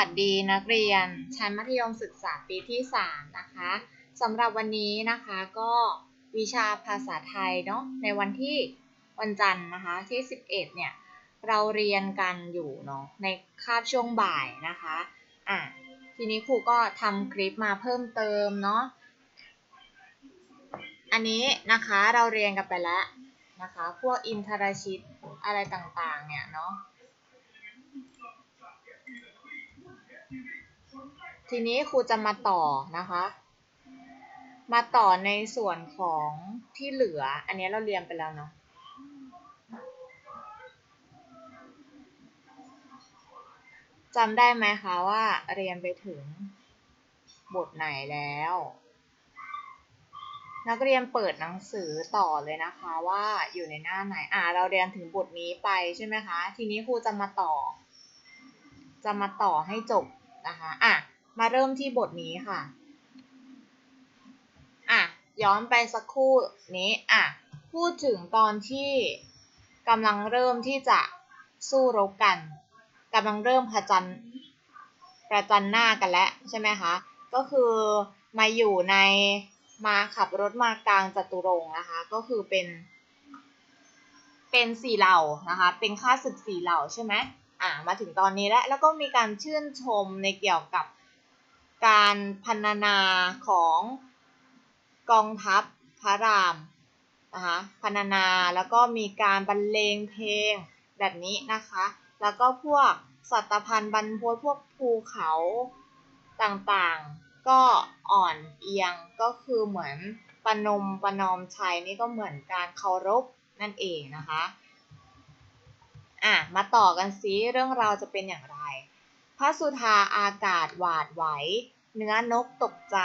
สวัสดีนักเรียนชั้นมัธยมศึกษาปีที่ 3 นะคะสำหรับวันนี้นะคะก็วิชาภาษาไทยเนาะในวันที่วันจันทร์นะคะที่ 11 เนี่ย เราเรียนกันอยู่เนาะในคาบช่วงบ่ายนะคะอะทีนี้ครูก็ทำคลิปมาเพิ่มเติมเนาะอันนี้นะคะเราเรียนกันไปแล้วนะคะ พวกอินทรชิตอะไรต่างๆ เนี่ยเนาะ ทีนี้ครูจะมาต่อนะคะ มาต่อในส่วนของที่เหลือ อันนี้เราเรียนไปแล้วเนาะจำได้ไหมคะว่าเรียนไปถึงบทไหนแล้ว นักเรียนเปิดหนังสือต่อเลยนะคะว่าอยู่ในหน้าไหน อ่า เราเรียนถึงบทนี้ไปใช่ไหมคะ ทีนี้ครูจะมาต่อ จะมาต่อให้จบนะคะ อะ มาเริ่มที่บทนี้ค่ะ อะ ย้อนไปสักครู่นี้ อะ พูดถึงตอนที่กำลังเริ่มที่จะสู้รบกันกำลังเริ่มผจันประจันหน้ากันแล้วใช่ไหมคะ ก็คือมาอยู่ในมาขับรถมากลางจัตุรงค์นะคะ ก็คือเป็น เป็นสี่เหล่านะคะ เป็นค่าศึกสี่เหล่าใช่ไหมอ่ามาถึงตอนนี้แล้วแล้วก็มีการชื่นชมในเกี่ยวกับ การพันนาของกองทัพพระรามนะคะพันนาแล้วก็มีการบรรเลงเพลงแบบนี้นะคะ แล้วก็พวกสัตพันธ์บรรพตพวกภูเขาต่างๆ ก็อ่อนเอียงก็คือเหมือนประนมประนอมชัยนี่ก็เหมือนการเคารพนั่นเองนะคะอะมาต่อกันซิเรื่องราวจะเป็นอย่างไร พระสุธาอากาศหวาดไหว เนื้อนกตกใจ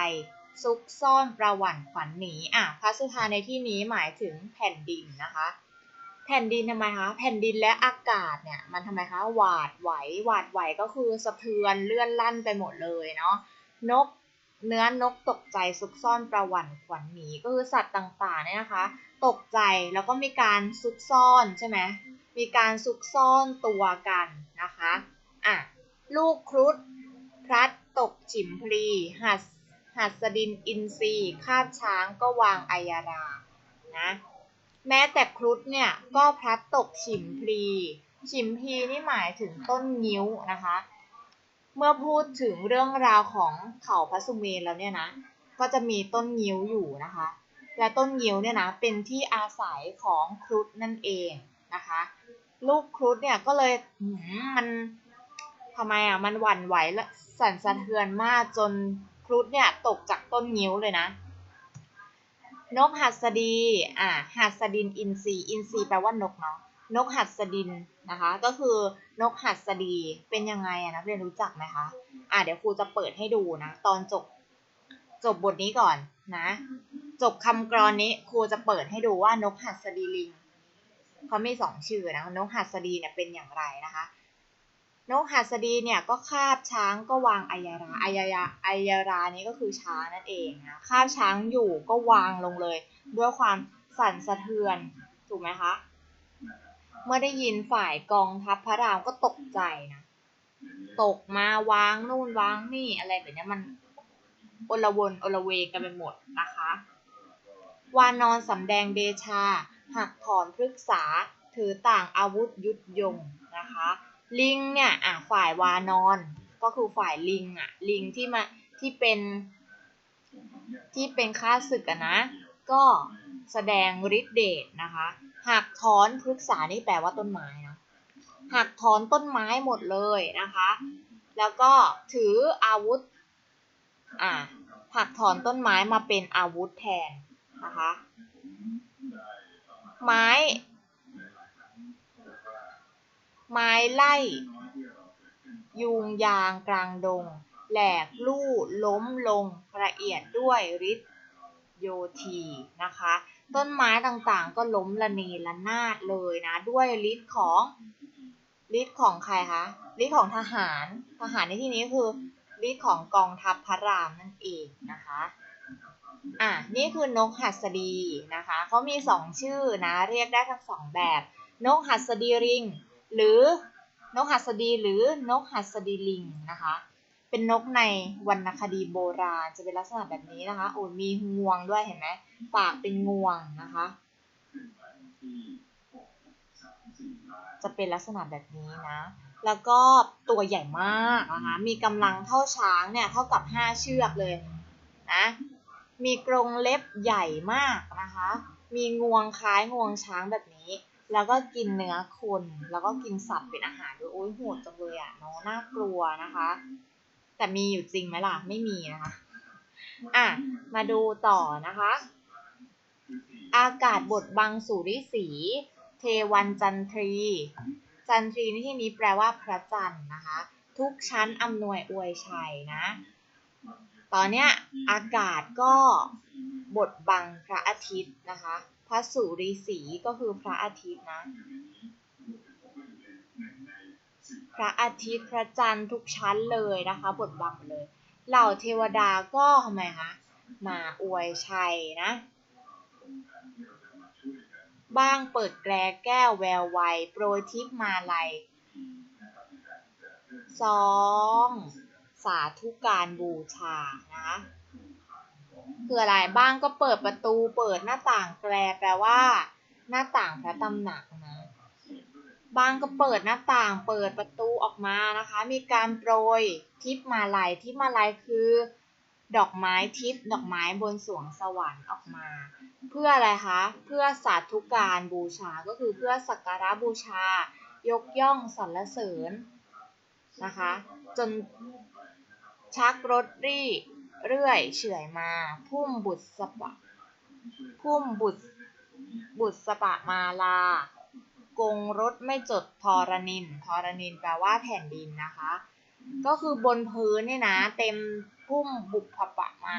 ซุกซ่อนประหวั่นขวัญหนีอะพระสุธาในที่นี้หมายถึงแผ่นดินนะคะ แผ่นดินทำไมคะ แผ่นดินและอากาศเนี่ยมันทำไมคะหวาดไหวหวาดไหวก็คือสะเทือนเลื่อนลั่นไปหมดเลยเนาะนกเนื้อนกตกใจซุกซ่อนประหวั่นขวัญหนีก็คือสัตว์ต่างๆเนี่ยนะคะ ตกใจแล้วก็มีการซุกซ่อนใช่ไหมมีการซุกซ่อนตัวกันนะคะอะ ลูกครุฑพลัดตกฉิมพลี หัสหัสดินอินทรีคาบช้างก็วางอัยารานะแม้แต่ครุฑเนี่ยก็พลัดตกฉิมพลีฉิมพลีนี่หมายถึงต้นงิ้วนะคะ เมื่อพูดถึงเรื่องราวของเขาพระสุเมนแล้วเนี่ยนะ ก็จะมีต้นงิ้วอยู่นะคะ และต้นงิ้วเนี่ยนะเป็นที่อาศัยของครุฑนั่นเองนะคะ ลูกครุฑเนี่ยก็เลยมัน ทำไมอะมันหวั่นไหวและสั่นสะเทือนมากจนครุฑเนี่ยตกจากต้นงิ้วเลยนะ นกหัสดีอ่าหัสดินอินทรีอินทรีแปลว่านกเนาะนกหัสดินนะคะ ก็คือนกหัสดีเป็นยังไงอะนักเรียนรู้จักไหมคะอ่าเดี๋ยวครูจะเปิดให้ดูนะ ตอนจบจบบทนี้ก่อนนะ จบคำกรอนนี้ครูจะเปิดให้ดูว่านกหัสดีลิงเขามีสองชื่อนะนกหัสดีเนี่ยเป็นอย่างไรนะคะ นกหัสดีเนี่ยก็คาบช้างก็วางอัยราอัยราอัยรานี้ก็คือช้างนั่นเองนะคาบช้างอยู่ก็วางลงเลย ด้วยความสั่นสะเทือนถูกไหมคะ เมื่อได้ยินฝ่ายกองทัพพระรามก็ตกใจนะตกมาวางนู่นวางนี่อะไรแบบนี้มันโอลวนโอลเวกันไปหมดนะคะวานอนสำแดงเดชา หักถอนพฤกษา ถือต่างอาวุธยุดยงนะคะ ลิงเนี่ยอะฝ่ายวานอน ก็คือฝ่ายลิงอะลิงที่มาที่เป็นที่เป็นข้าศึกอะนะ ก็แสดงฤทธิ์เดชนะคะหักถอนพฤกษานี่แปลว่าต้นไม้นะหักถอนต้นไม้หมดเลยนะคะ แล้วก็ถืออาวุธอะหักถอนต้นไม้มาเป็นอาวุธแทนนะคะ ไม้ ไม้ไล่ ยุงยางกลางดง แหลกลู่ล้มลงละเอียดด้วยฤทธิ์โยธีนะคะ ต้นไม้ต่างๆ ก็ล้มละเนระนาดเลยนะ ด้วยฤทธิ์ของฤทธิ์ของใครคะฤทธิ์ของทหาร ทหารในที่นี้คือฤทธิ์ของกองทัพพระรามนั่นเองนะคะ อะ นี่คือนกหัสดีนะคะ เขามีสองชื่อนะ เรียกได้ทั้งสองแบบ นกหัสดีริง หรือนกหัสดีหรือนกหัสดีลิงนะคะ เป็นนกในวรรณคดีโบราณจะเป็นลักษณะแบบนี้นะคะ โอ้มีงวงด้วยเห็นไหมปากเป็นงวงนะคะ จะเป็นลักษณะแบบนี้นะ แล้วก็ตัวใหญ่มากนะคะ มีกำลังเท่าช้างเนี่ยเท่ากับ 5 เชือกเลยนะมีกรงเล็บใหญ่มากนะคะ มีงวงคล้ายงวงช้างแบบ แล้วก็กินเนื้อคน แล้วก็กินสัตว์เป็นอาหารด้วยโอ้ยโหดจังเลยอะเนาะน่ากลัวนะคะ แต่มีอยู่จริงไหมล่ะ ไม่มีนะคะ อะ มาดูต่อนะคะ อากาศบทบังสุริสี เทวันจันทรี จันทรีในที่นี้แปลว่าพระจันทร์นะคะ ทุกชั้นอำนวยอวยชัยนะ ตอนเนี้ยอากาศก็บทบังพระอาทิตย์นะคะ ระสุริสีก็คือพระอาทิตย์นะ พระอาทิตย์พระจันทร์ทุกชั้นเลยนะคะบทบังเลย เหล่าเทวดาก็ทำไมคะมาอวยชัยนะ บ้างเปิดแกลแก้วแววไวโปรยทิพมาลัยสองสาธุการบูชานะ คืออะไรบ้างก็เปิดประตูเปิดหน้าต่างแกลแปลว่า หน้าต่างพระตำหนักนะบ้างก็เปิดหน้าต่างเปิดประตูออกมานะคะ มีการโปรยทิพมาลัยทิพมาลัยคือ ดอกไม้ทิพดอกไม้บนสวงสวรรค์ออกมา เพื่ออะไรคะ เพื่อสาธุการบูชาก็คือเพื่อสักการะบูชา ยกย่องสรรเสริญนะคะ จนชักรถรี่ เรื่อยเฉื่อยมา พุ่มบุตรสปะ พุ่มบุตรบุตรสปะมาลา กงรถไม่จดทรนินทรนินแปลว่าแผ่นดินนะคะ ก็คือบนพื้นเนี่ยนะ เต็มพุ่มบุพปะมา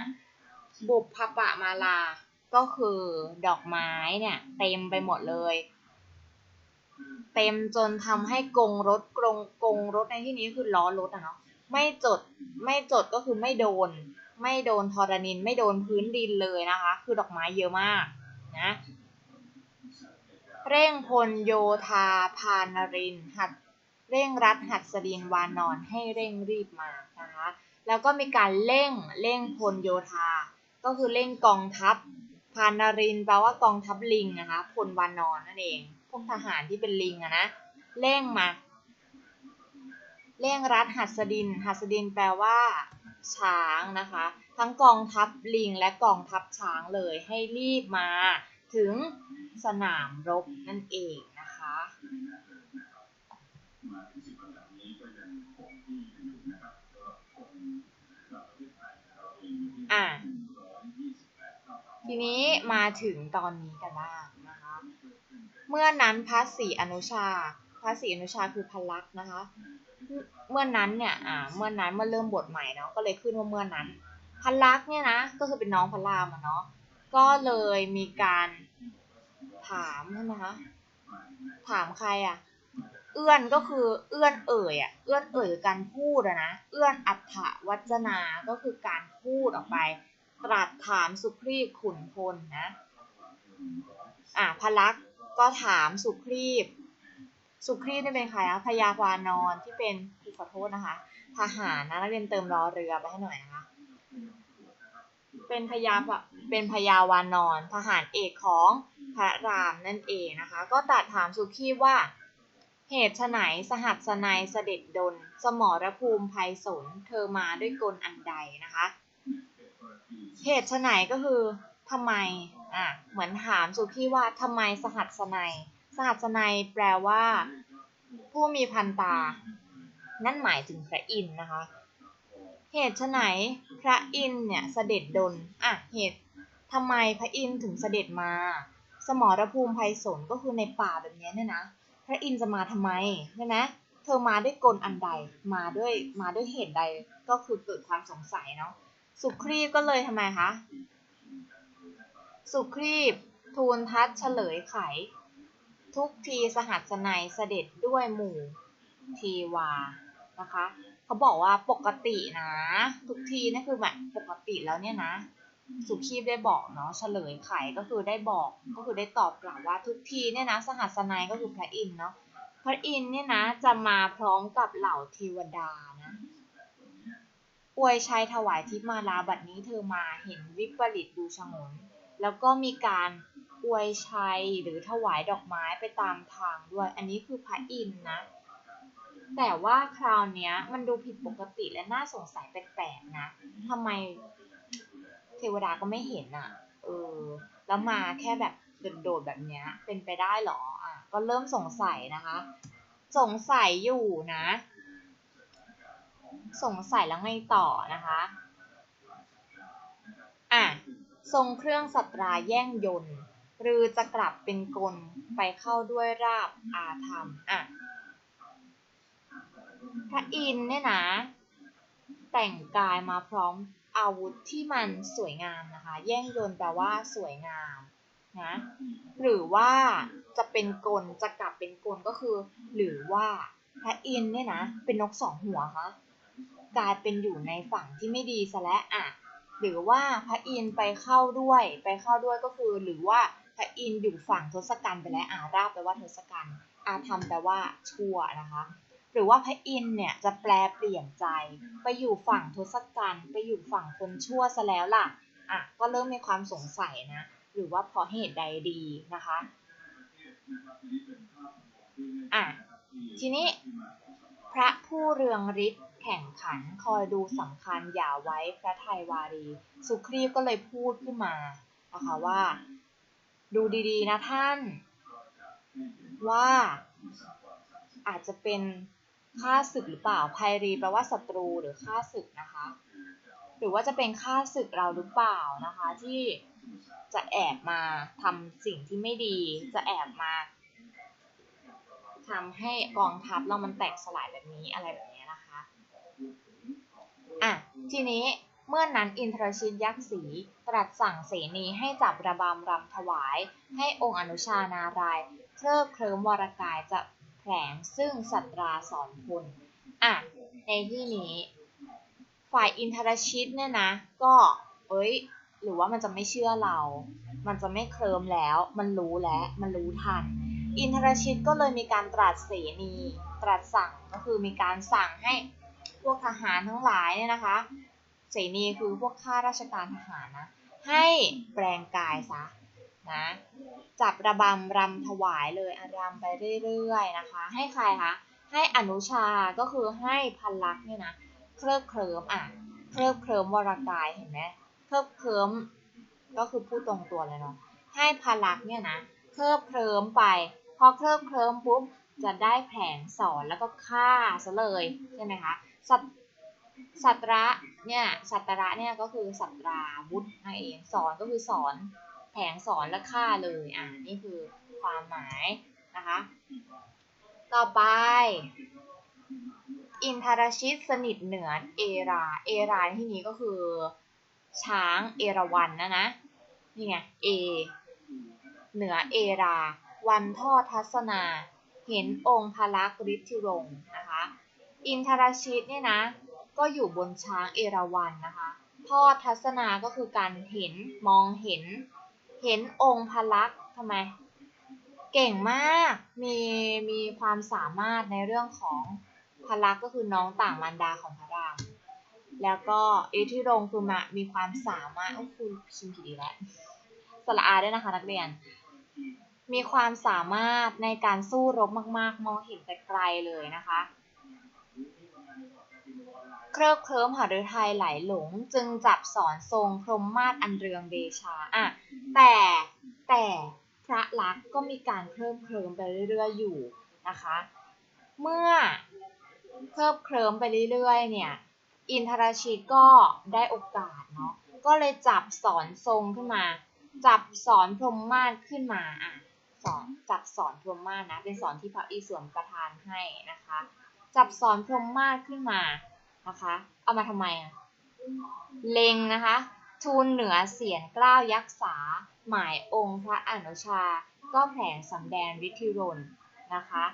บุพปะมาลา ก็คือดอกไม้เนี่ยเต็มไปหมดเลยเต็มจนทำให้กงรถกรงกงรถในที่นี้คือล้อรถอะเนาะไม่จดไม่จดก็คือไม่โดน ไม่โดนทรนินไม่โดนพื้นดินเลยนะคะ คือดอกไม้เยอะมากนะเร่งพลโยธาพานรินหัดเร่งรัดหัดสดินวานนอนให้เร่งรีบมานะคะแล้วก็มีการเร่งเร่งพลโยธา ก็คือเร่งกองทัพพานารินแปลว่ากองทัพลิงนะคะพลวานอนนั่นเอง พวกทหารที่เป็นลิงอะนะเร่งมาเร่งรัดหัดสดินหัดสดินแปลว่า ช้างนะคะ ทั้งกองทัพลิงและกองทัพช้างเลยให้รีบมาถึงสนามรบนั่นเองนะคะอะทีนี้มาถึงตอนนี้กันบ้างนะคะ เมื่อนั้นพระศรีอนุชา พระศรีอนุชาคือพลักษ์นะคะ เมื่อนั้นเนี่ยอ่าเมื่อนั้นเมื่อเริ่มบทใหม่เนาะก็เลยขึ้นว่าเมื่อนั้นพลักษ์เนี่ยนะก็คือเป็นน้องพระรามอะเนาะก็เลยมีการถามใช่ไหมคะถามใครอะเอื้อนก็คือเอื้อนเอ่ยอะเอื้อนเอ่ยการพูดอะนะเอื้อนอัฏฐวัจนา ก็คือการพูดออกไป ตรัสถามสุครีพขุนพลนะอ่าพลักษ์ก็ถามสุครีพ สุครีพนี่เป็นใครอะพญาวานอนที่เป็นขอโทษนะคะทหารนะนักเรียนเติมรอเรือไปให้หน่อยนะคะ เป็นพญาเป็นพญาวานอนทหารเอกของพระรามนั่นเองนะคะ ก็ตรัสถามสุขีว่าเหตุไฉนสหัสนัยเสด็จดล สมรภูมิภัยสนเธอมาด้วยกลอันใดนะคะ เหตุไฉนก็คือทำไมอะเหมือนถามสุขีว่าทำไมสหัสนัย สหัสนัยแปลว่า ผู้มีพันตา นั่นหมายถึงพระอินทร์นะคะ เหตุไฉนพระอินทร์เนี่ยเสด็จดลอะเหตุทำไมพระอินทร์ถึงเสด็จมา สมรภูมิภัยสนก็คือในป่าแบบนี้เนี่ยนะ พระอินทร์จะมาทำไมใช่ไหมเธอมาด้วยกลอันใด มาด้วยมาด้วยเหตุใดก็คือเกิดความสงสัยเนาะ สุครีพก็เลยทำไมคะ สุครีพทูลทัดเฉลยไข ทุกทีสหัสนัยเสด็จด้วยหมู่ทีวานะคะเขาบอกว่าปกตินะ ทุกทีนั่นคือแบบปกติแล้วเนี่ยนะ สุขีพได้บอกเนาะเฉลยไขก็คือได้บอกก็คือได้ตอบกลับว่าทุกทีเนี่ยนะสหัสนัยก็คือพระอินทร์เนาะพระอินทร์เนี่ยนะจะมาพร้อมกับเหล่าเทวดานะอวยชัยถวายทิพมาลาบัดนี้เธอมาเห็นวิปริตดูชงน แล้วก็มีการ อวยชัยหรือถวายดอกไม้ไปตามทางด้วย อันนี้คือพระอินทร์นะ แต่ว่าคราวเนี้ยมันดูผิดปกติและน่าสงสัยแปลกๆนะทำไมเทวดาก็ไม่เห็นอะ เออ แล้วมาแค่แบบโดดๆแบบเนี้ย เป็นไปได้หรอ อะ ก็เริ่มสงสัยนะคะ สงสัยอยู่นะ สงสัยแล้วไงต่อนะคะ อะ ทรงเครื่องสัตราแย่งยนต์ หรือจะกลับเป็นกลไปเข้าด้วยราบอาธรรมอะพระอินเนี่ยนะ แต่งกายมาพร้อมอาวุธที่มันสวยงามนะคะ แย่งยนต์แปลว่าสวยงามนะหรือว่าจะเป็นกลจะกลับเป็นกลก็คือ หรือว่าพระอินเนี่ยนะ เป็นนกสองหัวคะกลายเป็นอยู่ในฝั่งที่ไม่ดีซะแล้วอะหรือว่าพระอินไปเข้าด้วยไปเข้าด้วยก็คือ หรือว่า พระอินทร์อยู่ฝั่งทศกัณฐ์ไปแล้วอาราบแปลว่าทศกัณฐ์อาธรรมแปลว่าชั่วนะคะหรือว่าพระอินทร์เนี่ยจะแปลเปลี่ยนใจ ไปอยู่ฝั่งทศกัณฐ์ไปอยู่ฝั่งคนชั่วซะแล้วล่ะอะก็เริ่มมีความสงสัยนะ หรือว่าเพราะเหตุใดดีนะคะอะทีนี้ พระผู้เรืองฤทธิ์แข่งขันคอยดูสำคัญอย่าไว้พระไทยวารี สุครีพก็เลยพูดขึ้นมานะคะว่า ดูดีๆ นะท่าน ว่าอาจจะเป็นค่าศึกหรือเปล่าภัยรีแปลว่าศัตรูหรือค่าศึกนะคะ หรือว่าจะเป็นค่าศึกเราหรือเปล่านะคะ ที่จะแอบมาทำสิ่งที่ไม่ดี จะแอบมาทำให้กองทัพเรามันแตกสลายแบบนี้อะไรแบบนี้นะคะ อะ ทีนี้ เมื่อนั้นอินทรชิตยักษ์สีตรัสสั่งเสนีให้จับระบำรำถวาย ให้องค์อนุชานารายเคลิบเคลิ้มวรกายจะแผลงซึ่งสัตราสอนพลอะ ในที่นี้ ฝ่ายอินทรชิตเนี่ยนะ ก็เอ้ย หรือว่ามันจะไม่เชื่อเรา มันจะไม่เคลิมแล้ว มันรู้แล้ว มันรู้ทัน อินทรชิตก็เลยมีการตรัสเสนี ตรัสสั่งก็คือมีการสั่งให้พวกทหารทั้งหลายเนี่ยนะคะ เสนีคือพวกข้าราชการทหารนะ ให้แปลงกายซะนะ จับระบำรำถวายเลยอารำไปเรื่อยๆนะคะ ให้ใครคะให้อนุชาก็คือให้พันลักษณ์เนี่ยนะเคลิบเคลิ้มอะเคลิบเคลิ้มวรกายเห็นไหมเคลิบเคลิ้มก็คือพูดตรงตัวเลยเนาะให้พันลักษณ์เนี่ยนะเคลิบเคลิ้มไป พอเคลิบเคลิ้มปุ๊บจะได้แผงสอนแล้วก็ฆ่าซะเลยใช่ไหมคะสัตสัตระ เนี่ยสัตระเนี่ยก็คือสัตราวุธนั่นเองสอนก็คือสอนแผงสอนและฆ่าเลยอ่านี่คือความหมายนะคะ ต่อไป อินทรชิตสนิทเหนือเอราเอราที่นี้ก็คือ ช้างเอราวันนะนะนี่ไงเอเหนือเอรา วันทอดทัศนา เห็นองค์พระลักษณ์ฤทธิรงนะคะ อินทรชิตเนี่ยนะ ก็อยู่บนช้างเอราวัณนะคะ ทอดทัศนาก็คือการเห็นมองเห็น เห็นองค์พระลักษ์ทำไม เก่งมากมีมีความสามารถในเรื่องของพระลักษ์ก็คือน้องต่างมารดาของพระรามแล้วก็เอทธิรงค์คือมามีความสามารถโอ้คุณพิมพ์ผิดอีกแล้วสระอาด้วยนะคะนักเรียน มีความสามารถในการสู้รบมาก ๆ มองเห็นแต่ไกลเลยนะคะ เคลิบเคลิ้มหฤทัยไหลหลง จึงจับสอนทรงพรหมมาศอันเรืองเดชาอะแต่แต่พระลักษณ์ก็มีการเคลิบเคลิ้มไปเรื่อยๆอยู่นะคะ เมื่อเคลิบเคลิ้มไปเรื่อยๆ เนี่ย อินทรชิตก็ได้โอกาสเนาะก็เลยจับสอนทรงขึ้นมา จับสอนพรหมมาศขึ้นมาอะสอนจับสอนพรหมมาศนะเป็นสอนที่พระอิศวรประทานให้นะคะ จับสอนพรหมมาศขึ้นมา นะคะ เอามาทำไมอะเล็งนะคะ ทูลเหนือเสียนกล้าวยักษา หมายองค์พระอนุชา ก็แผลงสำแดงฤทธิรนนะคะ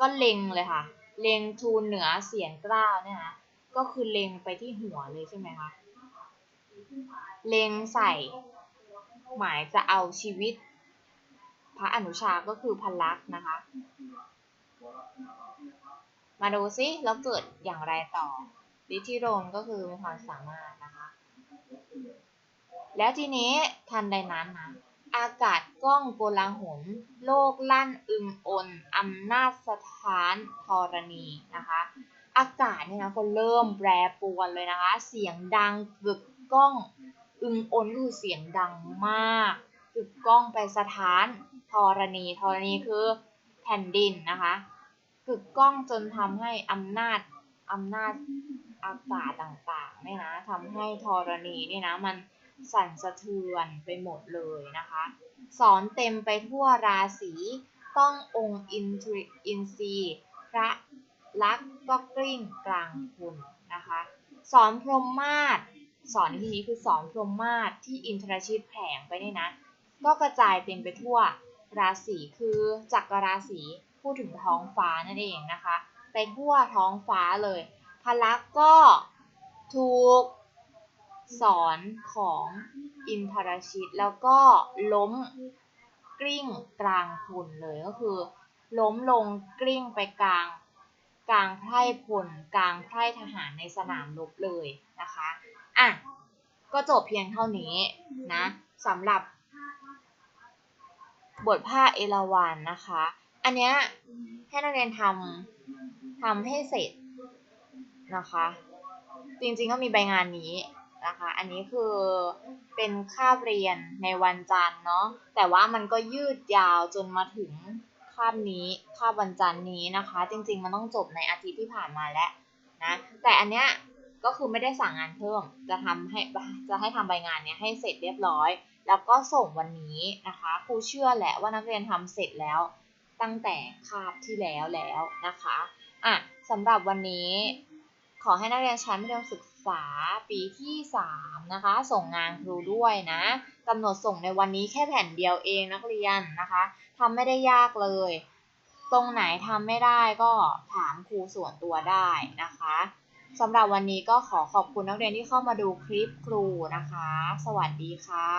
ก็เล็งเลยค่ะ เล็งทูลเหนือเสียนกล้าวเนี่ยนะก็คือเล็งไปที่หัวเลยใช่ไหมคะ เล็งใส่ หมายจะเอาชีวิต พระอนุชาก็คือพลักษ์นะคะ มาดูซิแล้วเกิดอย่างไรต่อ ลิทธิโรนก็คือมีความสามารถนะคะ แล้วทีนี้ทันใดนั้นนะ อากาศก้องโกลาหลโลกลั่นอึงอนอำนาจสถานธรณีนะคะ อากาศเนี่ยนะก็เริ่มแปรปรวนเลยนะคะ เสียงดังกึกก้องอึงอนคือเสียงดังมากกึกก้องไปสถานธรณีธรณีคือแผ่นดินนะคะกึกก้องจนทำให้อำนาจอำนาจ อากาศต่างๆเนี่ยนะทำให้ธรณีเนี่ยนะมันสั่นสะเทือนไปหมดเลยนะคะ สอนเต็มไปทั่วราศีต้ององค์อินทรีอินทรีพระลักษก็กลิ้งกลางคุณนะคะสอนพรหมมาศสอนที่นี้คือสอนพรหมมาศที่อินทรชิตแผงไปเนี่ยนะ ก็กระจายเป็นไปทั่วราศีคือจักรราศีพูดถึงท้องฟ้านั่นเองนะคะ ไปทั่วท้องฟ้าเลย พลักษ์ก็ถูกสอนของอินทรชิต แล้วก็ล้มกลิ้งกลางคุณเลยก็คือ ล้มลงกลิ้งไปกลาง กลางไพร่พลกลางไพร่ทหารในสนามรบเลยนะคะอะก็จบเพียงเท่านี้นะสำหรับบทภาคเอราวันนะคะ อันเนี้ยให้นักเรียนทำทำให้เสร็จ นะคะ จริงๆก็มีใบงานนี้นะคะ อันนี้คือเป็นคาบเรียนในวันจันทร์เนาะ แต่ว่ามันก็ยืดยาวจนมาถึงคาบนี้คาบวันจันทร์นี้นะคะ จริงๆมันต้องจบในอาทิตย์ที่ผ่านมาแล้วนะ แต่อันเนี้ยก็คือไม่ได้สั่งงานเพิ่ม จะทำให้จะให้ทำใบงานเนี้ยให้เสร็จเรียบร้อย แล้วก็ส่งวันนี้นะคะ ครูเชื่อแหละว่านักเรียนทำเสร็จแล้วตั้งแต่คาบที่แล้วแล้วนะคะ อะสำหรับวันนี้ ขอให้นักเรียนชั้นมัธยมศึกษาปีที่ 3 นะคะ ส่งงานครูด้วยนะกำหนดส่งในวันนี้แค่แผ่นเดียวเองนักเรียนนะคะทำไม่ได้ยากเลย ตรงไหนทำไม่ได้ก็ถามครูส่วนตัวได้นะคะสำหรับวันนี้ก็ขอขอบคุณนักเรียนที่เข้ามาดูคลิปครูนะคะ สวัสดีค่ะ